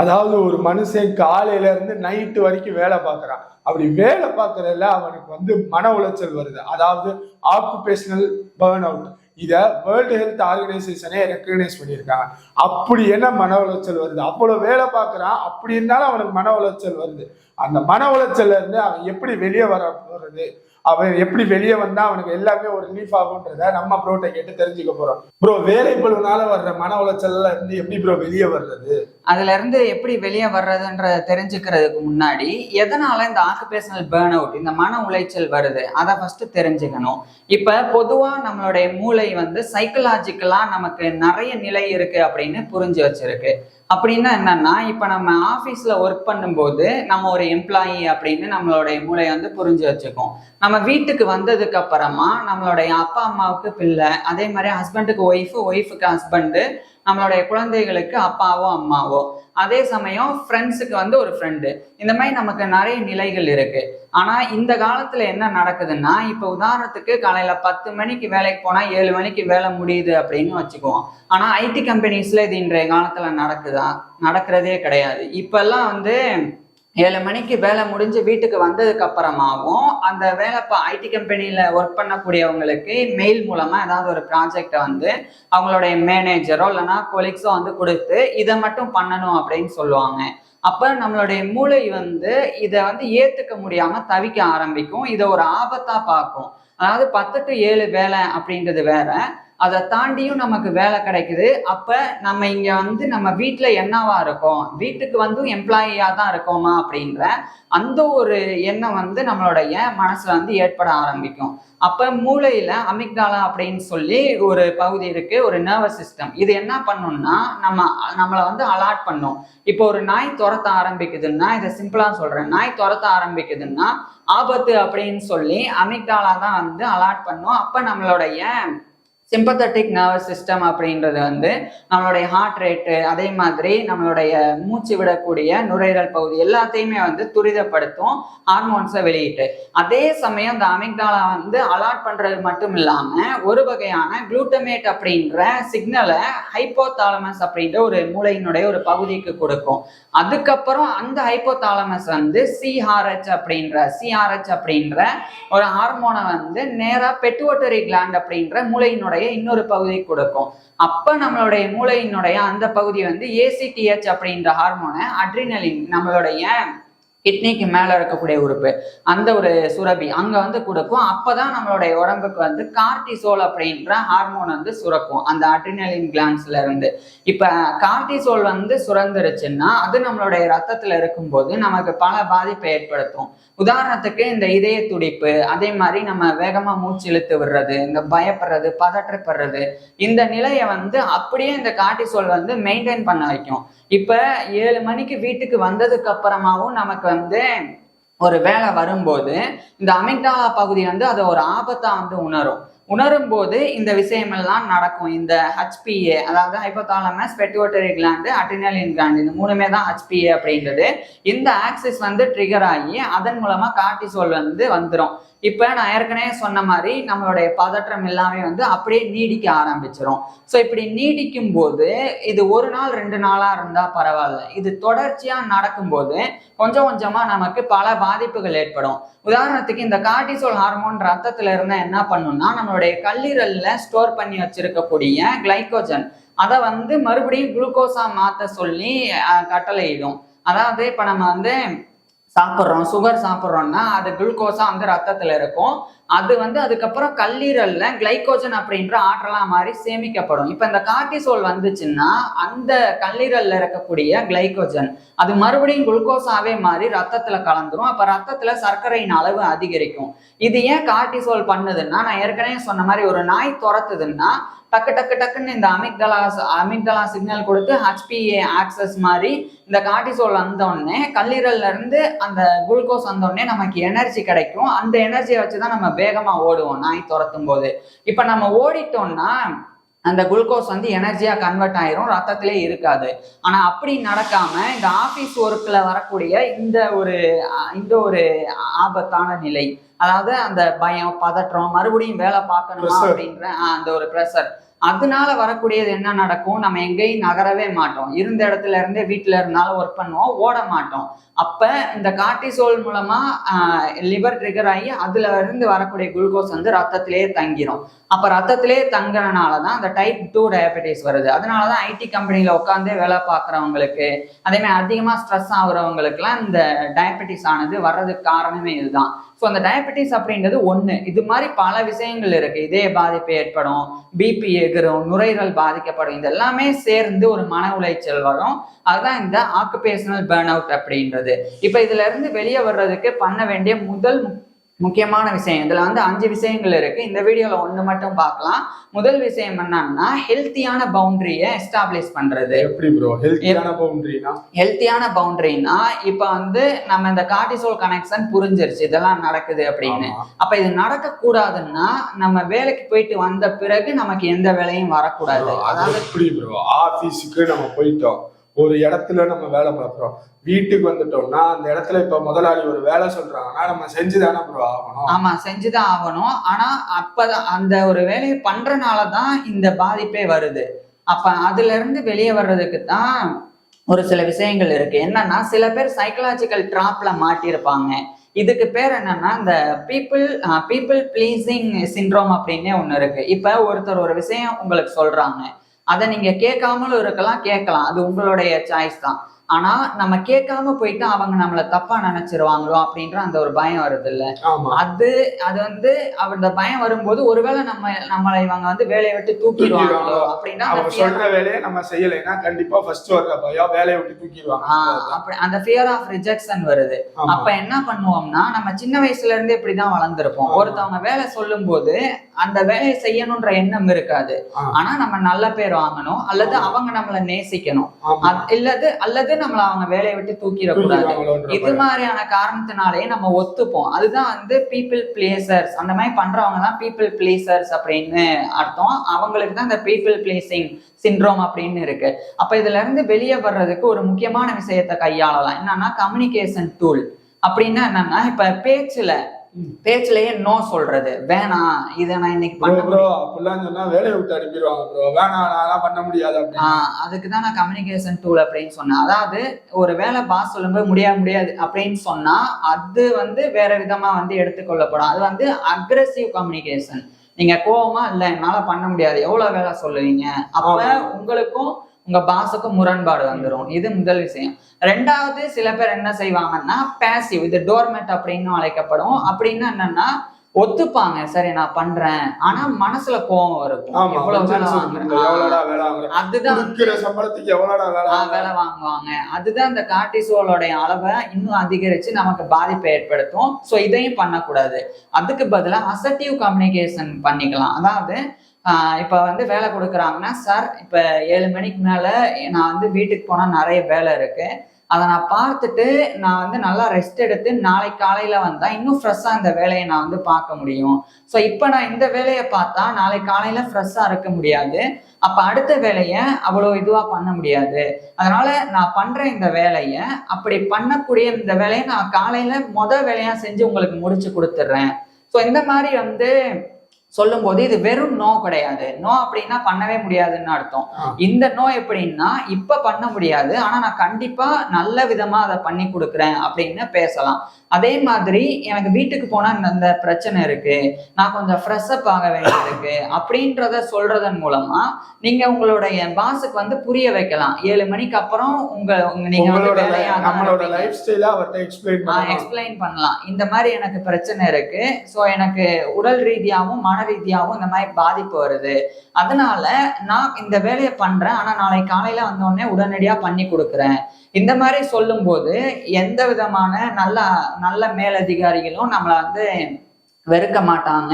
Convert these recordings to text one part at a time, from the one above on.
அதாவது ஒரு மனுஷன் காலையில இருந்து நைட்டு வரைக்கும் வேலை பார்க்கறான். அப்படி வேலை பார்க்கறதுல அவனுக்கு வந்து மன உளைச்சல் வருது. அதாவது ஆக்குபேஷனல் பேர்ன் அவுட் இதை வேர்ல்டு ஹெல்த் ஆர்கனைசேஷனே ரெக்கக்னைஸ் பண்ணியிருக்காங்க. அப்படி என்ன மன உளைச்சல் வருது? அவ்வளோ வேலை பார்க்குறான். அப்படி இருந்தாலும் அவனுக்கு மன உளைச்சல் வருது. அந்த மன உளைச்சல்ல இருந்து அவன் எப்படி வெளியே வர போறது? அவன் எப்படி வெளியே வந்தா அவனுக்கு எல்லாமே ஒரு ரிலீஃப் ஆகுன்றத நம்ம ப்ரோட்டை கேட்டு தெரிஞ்சுக்க போறோம். ப்ரோ வேலை பழுனால வர்ற மன உளைச்சல்ல இருந்து எப்படி ப்ரோ வெளியே வர்றது? அதுல இருந்து எப்படி வெளியே வர்றதுன்றத தெரிஞ்சுக்கிறதுக்கு முன்னாடி எதனால இந்த ஆக்குபேஷனல் பேர்ன் அவுட் இந்த மன உளைச்சல் வருது? அதை ஃபர்ஸ்ட் தெரிஞ்சுக்கணும். இப்ப பொதுவா நம்மளுடைய மூளை வந்து சைக்கலாஜிக்கலா நமக்கு நிறைய நிலை இருக்கு அப்படின்னு புரிஞ்சு வச்சிருக்கு. அப்படின்னா என்னன்னா இப்ப நம்ம ஆபீஸ்ல ஒர்க் பண்ணும்போது நம்ம ஒரு எம்ப்ளாயி அப்படின்னு நம்மளுடைய மூளை வந்து புரிஞ்சு வச்சுக்கும். நம்ம வீட்டுக்கு வந்ததுக்கு அப்புறமா நம்மளுடைய அப்பா அம்மாவுக்கு பிள்ளை அதே மாதிரி ஹஸ்பண்டுக்கு ஒய்ஃபு ஒய்ஃபுக்கு ஹஸ்பண்டு நம்மளுடைய குழந்தைகளுக்கு அப்பாவோ அம்மாவோ. அதே சமயம் ஃப்ரெண்ட்ஸுக்கு வந்து ஒரு ஃப்ரெண்டு இந்த மாதிரி நமக்கு நிறைய நிலைகள் இருக்கு. ஆனா இந்த காலத்துல என்ன நடக்குதுன்னா இப்ப உதாரணத்துக்கு காலையில பத்து மணிக்கு வேலைக்கு போனா ஏழு மணிக்கு வேலை முடியுது அப்படின்னு வச்சுக்குவோம். ஆனா ஐடி கம்பெனிஸ்ல இது இன்றைய காலத்துல நடக்குதா? நடக்கிறதே கிடையாது. இப்பெல்லாம் வந்து ஏழு மணிக்கு வேலை முடிஞ்சு வீட்டுக்கு வந்ததுக்கு அப்புறமாவும் அந்த வேலை இப்போ ஐடி கம்பெனியில் ஒர்க் பண்ணக்கூடியவங்களுக்கு மெயில் மூலமாக ஏதாவது ஒரு ப்ராஜெக்டை வந்து அவங்களுடைய மேனேஜரோ இல்லைன்னா கொலீக்ஸோ வந்து கொடுத்து இதை மட்டும் பண்ணணும் அப்படின்னு சொல்லுவாங்க. அப்போ நம்மளுடைய மூளை வந்து இதை வந்து ஏற்றுக்க முடியாமல் தவிக்க ஆரம்பிக்கும். இதை ஒரு ஆபத்தாக பார்க்கும். அதாவது பத்து டு ஏழு வேலை அப்படின்றது வேற. அதை தாண்டியும் நமக்கு வேலை கிடைக்குது. அப்ப நம்ம இங்க வந்து நம்ம வீட்டில் என்னவா இருக்கோம்? வீட்டுக்கு வந்து எம்ப்ளாயியா தான் இருக்கோமா அப்படின்ற அந்த ஒரு எண்ணம் வந்து நம்மளுடைய மனசுல வந்து ஏற்பட ஆரம்பிக்கும். அப்ப மூளையில அமிக்டாலா அப்படின்னு சொல்லி ஒரு பகுதி இருக்கு ஒரு நர்வஸ் சிஸ்டம் இது என்ன பண்ணும்னா நம்ம நம்மளை வந்து அலாட் பண்ணும். இப்போ ஒரு நாய் துரத்த ஆரம்பிக்குதுன்னா இதை சிம்பிளா சொல்றேன். நாய் துரத்த ஆரம்பிக்குதுன்னா ஆபத்து அப்படின்னு சொல்லி அமிக்டாலா தான் வந்து அலாட் பண்ணும். அப்ப நம்மளுடைய சிம்பத்தட்டிக் நர்வஸ் சிஸ்டம் அப்படின்றது வந்து நம்மளுடைய ஹார்ட் ரேட்டு அதே மாதிரி நம்மளுடைய மூச்சு விடக்கூடிய நுரையீரல் பகுதி எல்லாத்தையுமே வந்து துரிதப்படுத்தும் ஹார்மோன்ஸை வெளியிட்டு. அதே சமயம் இந்த அமிக்டாலா வந்து அலாட் பண்ணுறது மட்டும் இல்லாமல் ஒரு வகையான குளூட்டமேட் அப்படின்ற சிக்னலை ஹைப்போதாலமஸ் அப்படின்ற ஒரு மூளையினுடைய ஒரு பகுதிக்கு கொடுக்கும். அதுக்கப்புறம் அந்த ஹைப்போதாலமஸ் வந்து சிஆர்ஹெச் அப்படின்ற சிஆர்ஹெச் அப்படின்ற ஒரு ஹார்மோனை வந்து நேராக பெட்டுவட்டரி கிளாண்ட் அப்படின்ற மூளையினுடைய இன்னொரு பகுதி கொடுக்கும். அப்ப நம்மளுடைய மூளையினுடைய அந்த பகுதி வந்து ஏசிடிஹெச் அப்படின்ற ஹார்மோனை அட்ரினலின் நம்மளுடைய கிட்னிக்கு மேல இருக்கக்கூடிய உறுப்பு அந்த ஒரு சுரபி அங்க வந்து கொடுக்கும். அப்பதான் நம்மளுடைய உடம்புக்கு வந்து கார்டிசோல் அப்படின்ற ஹார்மோன் வந்து சுரக்கும் அந்த அட்ரினலின் கிளான்ஸ்ல இருந்து. இப்ப கார்டிசோல் வந்து சுரந்துருச்சுன்னா அது நம்மளுடைய ரத்தத்துல இருக்கும்போது நமக்கு பல பாதிப்பை ஏற்படுத்தும். உதாரணத்துக்கு இந்த இதய துடிப்பு அதே மாதிரி நம்ம வேகமா மூச்சு இழுத்து விடுறது இந்த பயப்படுறது பதற்றப்படுறது இந்த நிலையை வந்து அப்படியே இந்த கார்டிசோல் வந்து மெயின்டைன் பண்ண வைக்கும். இப்ப ஏழு மணிக்கு வீட்டுக்கு வந்ததுக்கு அப்புறமாவும் நமக்கு வந்து ஒரு வேலை வரும்போது இந்த அமிக்டா பகுதி வந்து அதை ஒரு ஆபத்தா வந்து உணரும். உணரும் போது இந்த விஷயமெல்லாம் நடக்கும். இந்த ஹச்பிஏ அதாவது hypothalamus pituitary gland adrenaline gland இந்த மூணுமே தான் ஹச்பிஏ அப்படின்றது. இந்த ஆக்சிஸ் வந்து ட்ரிகர் ஆகி அதன் மூலமா கார்டிசோல் வந்து வந்துடும் இப்போ நான் ஏற்கனவே சொன்ன மாதிரி நம்மளுடைய பதற்றம் எல்லாமே வந்து அப்படியே நீடிக்க ஆரம்பிச்சிடும் ஸோ இப்படி நீடிக்கும் போது இது ஒரு நாள் ரெண்டு நாளா இருந்தா பரவாயில்ல. இது தொடர்ச்சியா நடக்கும்போது கொஞ்சம் கொஞ்சமா நமக்கு பல பாதிப்புகள் ஏற்படும். உதாரணத்துக்கு இந்த கார்டிசோல் ஹார்மோன் ரத்தத்துல இருந்தா என்ன பண்ணும்னா நம்மளுடைய கல்லீரல்ல ஸ்டோர் பண்ணி வச்சிருக்கக்கூடிய கிளைக்கோஜன் அதை வந்து மறுபடியும் குளுக்கோஸா மாத்த சொல்லி கட்டளையிடும். அதாவது இப்ப நம்ம வந்து சாப்பிட்றோம் சுகர் சாப்பிட்றோம்னா அது குளுக்கோஸா வந்து ரத்தத்துல இருக்கும். அது வந்து அதுக்கப்புறம் கல்லீரல்ல கிளைக்கோஜன் அப்படின்ற ஆற்றலா மாதிரி சேமிக்கப்படும். இப்ப இந்த கார்டிசோல் வந்துச்சுன்னா அந்த கல்லீரல்ல இருக்கக்கூடிய கிளைக்கோஜன் அது மறுபடியும் குளுக்கோஸாவே மாறி ரத்தத்துல கலந்துரும். அப்ப ரத்தத்துல சர்க்கரையின் அளவு அதிகரிக்கும். இது ஏன் கார்டிசோல் பண்ணுதுன்னா நான் ஏற்கனவே சொன்ன மாதிரி ஒரு நாய் துரத்துதுன்னா டக்கு டக்கு டக்குன்னு இந்த அமிக்டலாஸ் அமிக்டலா சிக்னல் கொடுத்து ஹச்பிஏ ஆக்சஸ் மாதிரி இந்த கார்டிசோல் வந்தோடனே கல்லீரல்ல இருந்து அந்த குளுக்கோஸ் வந்தோடனே நமக்கு எனர்ஜி கிடைக்கும். அந்த எனர்ஜியை வச்சு தான் நம்ம வேகமாக ஓடுவோம் நாய் துரத்தும் போது இப்போ நம்ம ஓடிட்டோம்னா அந்த குளுக்கோஸ் வந்து எனர்ஜியா கன்வெர்ட் ஆயிரும் ரத்தத்திலே இருக்காது. ஆனா அப்படி நடக்காம இந்த ஆபீஸ் ஒர்க்ல வரக்கூடிய இந்த ஒரு இந்த ஒரு ஆபத்தான நிலை. அதாவது அந்த பயம் பதற்றம் மறுபடியும் வேலை பார்க்கணுமா. அப்படின்ற அந்த ஒரு ப்ரெஷர் அதனால வரக்கூடியது என்ன நடக்கும்? நம்ம எங்கேயும் நகரவே மாட்டோம். இருந்த இடத்துல இருந்தே வீட்டில் இருந்தாலும் ஒர்க் பண்ணுவோம் ஓட மாட்டோம். அப்போ இந்த கார்டிசோல் மூலமாக லிவர் ட்ரிகர் ஆகி அதில் இருந்து வரக்கூடிய குளுக்கோஸ் வந்து ரத்தத்திலேயே தங்கிரும். அப்போ ரத்தத்திலே தங்குறனால தான் அந்த டைப் டூ டயபெட்டிஸ் வருது. அதனால தான் ஐடி கம்பெனியில் உட்காந்தே வேலை பார்க்குறவங்களுக்கு அதேமாதிரி அதிகமாக ஸ்ட்ரெஸ் ஆகுறவங்களுக்குலாம் இந்த டயபெட்டிஸ் ஆனது வர்றதுக்கு காரணமே இதுதான். ஸோ அந்த டயபெட்டிஸ் அப்படின்றது ஒன்று இது மாதிரி பல விஷயங்கள் இருக்குது இதே பாதிப்பு ஏற்படும் பிபி எகிரும் நுரையீரல் பாதிக்கப்படும் இது எல்லாமே சேர்ந்து ஒரு மன உளைச்சல் வரும். அதுதான் இந்த ஆக்குபேஷனல் பேர்ன் அவுட் அப்படின்றது. இப்போ இதுல இருந்து வெளியே வர்றதுக்கு பண்ண வேண்டிய முதல் முக்கியமான விஷயம். இதுல வந்து அஞ்சு விஷயங்கள் இருக்கு. இந்த வீடியோல ஒண்ணு மட்டும் பார்க்கலாம். முதல் விஷயம் என்னன்னா ஹெல்த்தியான பவுண்டரியை எஸ்டாப்ளிஷ் பண்றது. எப்படி ப்ரோ ஹெல்த்தியான பவுண்டரினா ஹெல்த்தியான பவுண்டரினா இப்ப வந்து நம்ம இந்த கார்டிசோல் கனெக்ஷன் புரிஞ்சிருச்சு. இதெல்லாம் நடக்குது அப்படின்னு. அப்ப இது நடக்க கூடாதுன்னா நம்ம வேலைக்கு போயிட்டு வந்த பிறகு நமக்கு எந்த வேலையும் வரக்கூடாது. அது அதாவது எப்படி ப்ரோ ஆபீஸுக்கு நம்ம போயிட்டோம். ஒரு இடத்துல நம்ம வேலை பார்க்குறோம். வீட்டுக்கு வந்துட்டோம்னா அந்த இடத்துல இப்ப முதலாளி ஒரு வேலை சொல்றாங்கன்னா நம்ம செஞ்சுதானே ப்ரோ ஆகணும். ஆமா செஞ்சுதான் ஆகணும். ஆனா அப்பதான் அந்த ஒரு வேலையை பண்றனால தான் இந்த பாதிப்பே வருது. அப்ப அதுல இருந்து வெளியே வர்றதுக்கு தான் ஒரு சில விஷயங்கள் இருக்கு. என்னன்னா சில பேர் சைக்கலாஜிக்கல் ட்ராப்ல மாட்டியிருப்பாங்க. இதுக்கு பேர் என்னன்னா இந்த பீப்புள் பீப்புள் பிளீசிங் சிண்ட்ரோம் அப்படின்னே ஒன்று இருக்கு. இப்போ ஒருத்தர் ஒரு விஷயம் உங்களுக்கு சொல்றாங்க. அதை நீங்க கேட்காமலும் இருக்கலாம் கேட்கலாம். அது உங்களுடைய சாய்ஸ் தான். ஆனா நம்ம கேட்காம போயிட்டு அவங்க நம்மள தப்பா நினைச்சிருவாங்களோ அப்படின்ற அந்த ஒரு பயம் வருது இல்ல அது அது வந்து அந்த பயம் வரும்போது ஒருவேளை நம்ம நம்மளை இவங்க வந்து வேலையை விட்டு தூக்கிடுவாங்களோ. அப்படின்னா அவங்க சொல்ற வேலையை நம்ம செய்யலைன்னா கண்டிப்பா ஃபர்ஸ்ட் வர்ற பயம் வேலையை விட்டு தூக்கிடுவாங்க அப்படி அந்த ஃபியர் ஆஃப் ரிஜெக்ஷன் வருது. அப்ப என்ன பண்ணுவோம்னா நம்ம சின்ன வயசுல இருந்தே இப்படிதான் வளர்ந்துருப்போம். ஒருத்தவங்க வேலை சொல்லும் போது அந்த வேலையை செய்யணும்ன்ற எண்ணம் இருக்காது. ஆனா நம்ம நல்ல பேர் வாங்கணும் அல்லது அவங்க நம்மளை நேசிக்கணும் இல்லது அல்லது நம்மள அவங்க வேலையை விட்டு தூக்கிடக்கூடாது. இது. மாதிரியான காரணத்தினாலேயே நம்ம ஒத்துப்போம். அதுதான் வந்து பீப்புள் பிளேசர்ஸ் அந்த மாதிரி பண்றவங்க தான் பீப்புள் பிளேசர்ஸ் அப்படின்னு அர்த்தம். அவங்களுக்கு தான் இந்த பீப்புள் பிளேசிங் சிண்ட்ரோம் அப்படின்னு இருக்கு. அப்ப இதுல இருந்து வெளியே வர்றதுக்கு ஒரு முக்கியமான விஷயத்தை கையாளலாம். என்னன்னா கம்யூனிகேஷன் டூல் அப்படின்னா என்னன்னா இப்ப பேச்சுல பேச்சுலயே நோ சொல்றது. வேணாம் இதை நான் இன்னைக்கு பண்ண ப்ரோ அப்படிலாம் சொன்னா வேலையை விட்டு அனுப்பிடுவாங்க ப்ரோ வேணாம் நான்லாம் பண்ண முடியாது அதுக்கு தான் நான் கம்யூனிகேஷன் டூல் அப்படின்னு சொன்னேன். அதாவது ஒரு வேலை பாஸ் சொல்லும்போது முடியாது முடியாது அப்படின்னு சொன்னா அது வந்து வேற விதமா வந்து எடுத்துக்கொள்ளப்படும். அது வந்து அக்ரெசிவ் கம்யூனிகேஷன் நீங்க கோவமா இல்ல என்னால பண்ண முடியாது. எவ்வளவு வேலை சொல்லுவீங்க? அப்ப. உங்களுக்கும் உங்க பாஸுக்கும் முரண்பாடு வந்துடும் இது முதல் விஷயம். ரெண்டாவது சில பேர் என்ன செய்வாங்கன்னா பேசிவ் இது டோர்மெட் அப்படின்னு அழைக்கப்படும். அப்படின்னா என்னன்னா ஒத்துப்பாங்க. சரி நான் பண்றேன். ஆனா மனசுல கோவம் இருக்கும் அதுதான் வேலை வாங்குவாங்க. அதுதான் இந்த கார்டிசோலோடைய அளவை இன்னும் அதிகரிச்சு நமக்கு பாதிப்பை ஏற்படுத்தும். ஸோ இதையும் பண்ணக்கூடாது. அதுக்கு பதிலாக அசட்டிவ் கம்யூனிகேஷன் பண்ணிக்கலாம். அதாவது இப்போ வந்து வேலை கொடுக்குறாங்கன்னா சார் இப்போ ஏழு மணிக்கு மேலே நான் வந்து வீட்டுக்கு போனால் நிறைய வேலை இருக்குது அதை நான் பார்த்துட்டு நான் வந்து நல்லா ரெஸ்ட் எடுத்து நாளை காலையில் வந்தால் இன்னும் ஃப்ரெஷ்ஷாக இந்த வேலையை நான் வந்து பார்க்க முடியும். ஸோ இப்போ நான் இந்த வேலையை பார்த்தா நாளை காலையில் ஃப்ரெஷ்ஷாக இருக்க முடியாது. அப்போ அடுத்த வேலையை அவ்வளோ இதுவாக பண்ண முடியாது. அதனால் நான் பண்ணுற இந்த வேலையை அப்படி பண்ணக்கூடிய இந்த வேலையை நான் காலையில் மொதல் வேலையாக செஞ்சு உங்களுக்கு முடிச்சு கொடுத்துட்றேன் ஸோ இந்த மாதிரி வந்து சொல்லும்போது இது வெறும் நோ கிடையாது. நோ அப்படின்னா பண்ணவே முடியாதுன்னு அர்த்தம். இந்த நோ எப்படின்னா இப்ப பண்ண முடியாது. ஆனா நான் கண்டிப்பா நல்ல விதமா அதை பண்ணி கொடுக்குறேன் அப்படின்னு பேசலாம். அதே மாதிரி எனக்கு வீட்டுக்கு போனா இந்த- பிரச்சனை இருக்கு. நான் கொஞ்சம் ஃப்ரெஷ் அப் ஆக வேண்டியிருக்கு அப்படின்றத சொல்றதன் மூலமா நீங்க உங்களுடைய பாஸுக்கு வந்து புரிய வைக்கலாம். ஏழு மணிக்கு அப்புறம் உங்க நீங்க எக்ஸ்பிளைன் பண்ணலாம். இந்த மாதிரி எனக்கு பிரச்சனை இருக்கு. ஸோ எனக்கு உடல் ரீதியாகவும் மன ரீதியாகவும் இந்த மாதிரி பாதிப்பு வருது. அதனால நான் இந்த வேலையை பண்றேன். ஆனா நாளை காலையில வந்த உடனே உடனடியா பண்ணி கொடுக்குறேன். இந்த மாதிரி சொல்லும்போது எந்த விதமான நல்ல நல்ல மேலதிகாரிகளும் நம்மளை வந்து வெறுக்க மாட்டாங்க.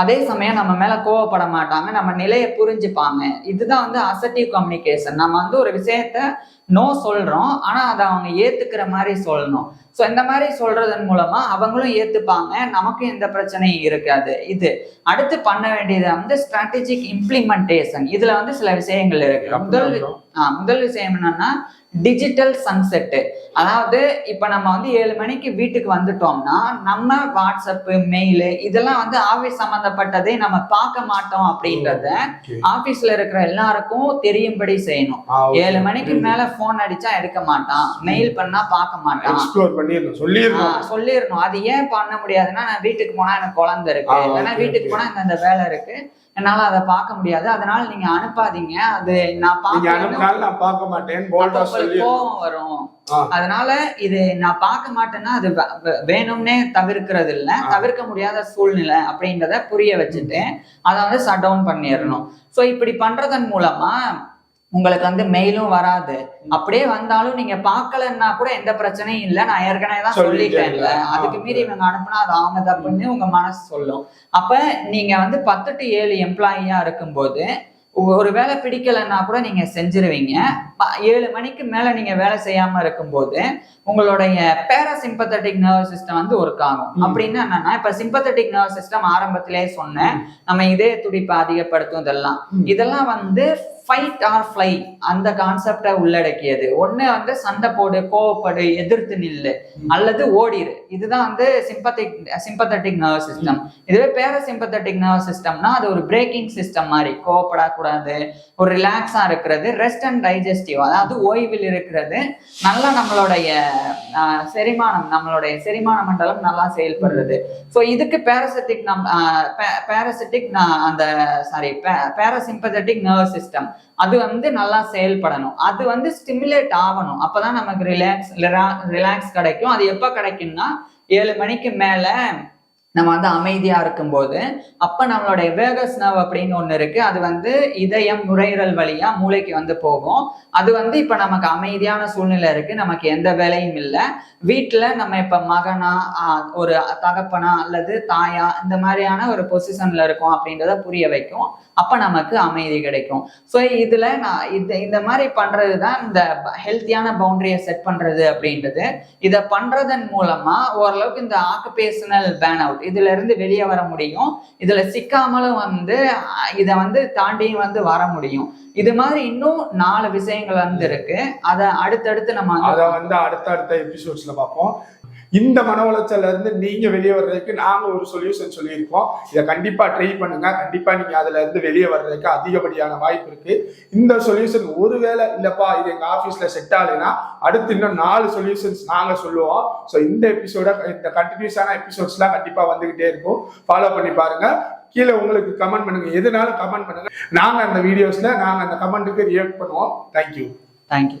அதே சமயம் நம்ம மேல கோவப்பட மாட்டாங்க. நம்ம நிலையை புரிஞ்சுப்பாங்க. இதுதான் வந்து அசட்டிவ் கம்யூனிகேஷன் நம்ம வந்து ஒரு விஷயத்த நோ சொல்றோம் ஆனா அதை அவங்க ஏத்துக்கிற மாதிரி சொல்லணும். ஸோ இந்த மாதிரி சொல்றதன் மூலமா அவங்களும் ஏத்துப்பாங்க நமக்கும் எந்த பிரச்சனையும் இருக்காது. இது. அடுத்து பண்ண வேண்டியது வந்து ஸ்ட்ராட்டஜிக் இம்ப்ளிமெண்டேஷன் இதுல வந்து சில விஷயங்கள் இருக்கு. முதல் முதல் விஷயம் என்னன்னா டிஜிட்டல் சன்செட்டு அதாவது இப்ப நம்ம வந்து ஏழு மணிக்கு வீட்டுக்கு வந்துட்டோம்னா நம்ம வாட்ஸ்அப் மெயில் இதெல்லாம் வந்து ஆபீஸ் சம்பந்தப்பட்டதை நம்ம பார்க்க மாட்டோம் அப்படின்றத ஆபீஸ்ல இருக்கிற எல்லாருக்கும் தெரியும்படி செய்யணும். ஏழு மணிக்கு மேல போன் அடிச்சா எடுக்க மாட்டான். மெயில் பண்ணா பார்க்க மாட்டான். எக்ஸ்ப்ளோர் பண்ணிடணும் சொல்லிடணும் சொல்லிடணும் அது ஏன் பண்ண முடியாதுன்னா நான் வீட்டுக்கு போனா எனக்கு குழந்தை இருக்கு. இல்லைன்னா வீட்டுக்கு. போனா இந்த இந்த வேலை இருக்கு. என்னால அதை பார்க்க முடியாது. அதனால நீங்க அனுப்பாதீங்க. அது நான் பார்க்க அனுப்பினாலும் நான் பார்க்க மாட்டேன் கோவம் வரும். அதனால இது நான் பார்க்க மாட்டேன்னா அது வேணும்னே தவிர்க்கிறது இல்ல. தவிர்க்க முடியாத சூழ்நிலை அப்படின்றத புரிய வச்சுட்டு அதை வந்து ஷட் டவுன் பண்ணிடணும். சோ இப்படி பண்றதன் மூலமா உங்களுக்கு வந்து மெயிலும் வராது. அப்படியே வந்தாலும் நீங்க பார்க்கலன்னா கூட எந்த பிரச்சனையும் இல்ல. நான் ஏற்கனவே தான் சொல்லிட்டேன்ல. அதுக்கு மீறி இவங்க அனுப்புனா அது அவங்க தப்புன்னு உங்க மனசு சொல்லும். அப்ப நீங்க வந்து பத்து டு ஏழு எம்ப்ளாயியா இருக்கும்போது ஒரு வேலை பிடிக்கலைன்னா கூட நீங்க செஞ்சிருவீங்க. ஏழு மணிக்கு மேல நீங்க வேலை செய்யாம இருக்கும்போது உங்களுடைய பேராசிம்பத்தட்டிக் நர்வ் சிஸ்டம் வந்து ஒர்க் ஆகும். அப்படின்னா என்னன்னா இப்ப சிம்பத்தட்டிக் நர்வ் சிஸ்டம் ஆரம்பத்திலே சொன்னேன். நம்ம இதய துடிப்பை அதிகப்படுத்தும் இதெல்லாம். இதெல்லாம் வந்து ஃபைட் ஆர் ஃப்ளை அந்த கான்செப்டை உள்ளடக்கியது. ஒண்ணு வந்து சண்டை போடு கோவப்படு எதிர்த்து நில்லு. அல்லது ஓடிரு. இதுதான் வந்து சிம்பத்திக் சிம்பத்தட்டிக் நர்வ் சிஸ்டம் இதுவே பேரசிம்பத்தட்டிக் நர்வ் சிஸ்டம்னா அது ஒரு பிரேக்கிங் சிஸ்டம் மாதிரி. கோவப்படக்கூடாது ஒரு ரிலாக்ஸா இருக்கிறது ரெஸ்ட் அண்ட் டைஜஸ்டிவ் அதாவது ஓய்வில் இருக்கிறது நல்லா நம்மளுடைய செரிமானம் நம்மளுடைய செரிமான மண்டலம் நல்லா செயல்படுறது. ஸோ இதுக்கு பேரசிட்டிக் நம் பேரசிட்டிக் அந்த சாரி பேரசிம்பத்தட்டிக் நர்வ் சிஸ்டம் அது வந்து நல்லா செயல்படணும். அது வந்து ஸ்டிமுலேட் ஆகணும். அப்பதான் நமக்கு ரிலாக்ஸ் ரிலாக்ஸ் கிடைக்கும். அது எப்போ கிடைக்கும்னா ஏழு மணிக்கு மேல நம்ம வந்து அமைதியா இருக்கும்போது அப்ப நம்மளுடைய வேகஸ் நவ் அப்படின்னு ஒண்ணு இருக்கு. அது வந்து இதயம் நுரையீரல் வழியா மூளைக்கு வந்து போகும். அது வந்து இப்ப நமக்கு அமைதியான சூழ்நிலை இருக்கு. நமக்கு எந்த வேலையும் இல்லை. வீட்டுல நம்ம இப்ப மகனா ஒரு தகப்பனா அல்லது தாயா இந்த மாதிரியான ஒரு பொசிஷன்ல இருக்கோம் அப்படின்றத புரிய வைக்கும். அப்ப நமக்கு அமைதி கிடைக்கும். ஸோ இதுல நான் இந்த இந்த மாதிரி பண்றது தான் இந்த ஹெல்த்தியான பவுண்டரியை செட் பண்றது அப்படின்றது. இதை பண்றதன் மூலமா ஓரளவுக்கு இந்த ஆக்குபேஷனல் பேன் அவுட் இதுல இருந்து வெளியே வர முடியும். இதுல சிக்காமலும் வந்து இதை வந்து தாண்டியும் வந்து வர முடியும். இது மாதிரி இன்னும் நாலு விஷயங்கள் வந்து இருக்கு. அதை அடுத்தடுத்து நம்ம அத வந்து வந்து அடுத்த அடுத்த எபிசோட்ஸ்ல பார்ப்போம். இந்த மன உளைச்சல்ல இருந்து நீங்க வெளியே வர்றதுக்கு நாங்க ஒரு சொல்யூஷன் சொல்லியிருக்கோம். இதை கண்டிப்பா ட்ரை பண்ணுங்க. கண்டிப்பா நீங்க அதுல இருந்து வெளியே வர்றதுக்கு அதிகப்படியான வாய்ப்பு இருக்கு. இந்த சொல்யூஷன் ஒருவேளை இல்லப்பா இது எங்க ஆபீஸ்ல செட் ஆகலைன்னா அடுத்து இன்னும் நாலு சொல்யூஷன்ஸ் நாங்க சொல்லுவோம். ஸோ இந்த எபிசோட இந்த கண்டினியூஸான எபிசோட்ஸ்லாம் கண்டிப்பா வந்துகிட்டே இருக்கும். ஃபாலோ பண்ணி பாருங்க. கீழே உங்களுக்கு கமெண்ட் பண்ணுங்க. எதுனாலும் கமெண்ட் பண்ணுங்க. நாங்க அந்த வீடியோஸ்ல நாங்க அந்த கமெண்ட்டுக்கு ரியாக்ட் பண்ணுவோம். Thank you thank you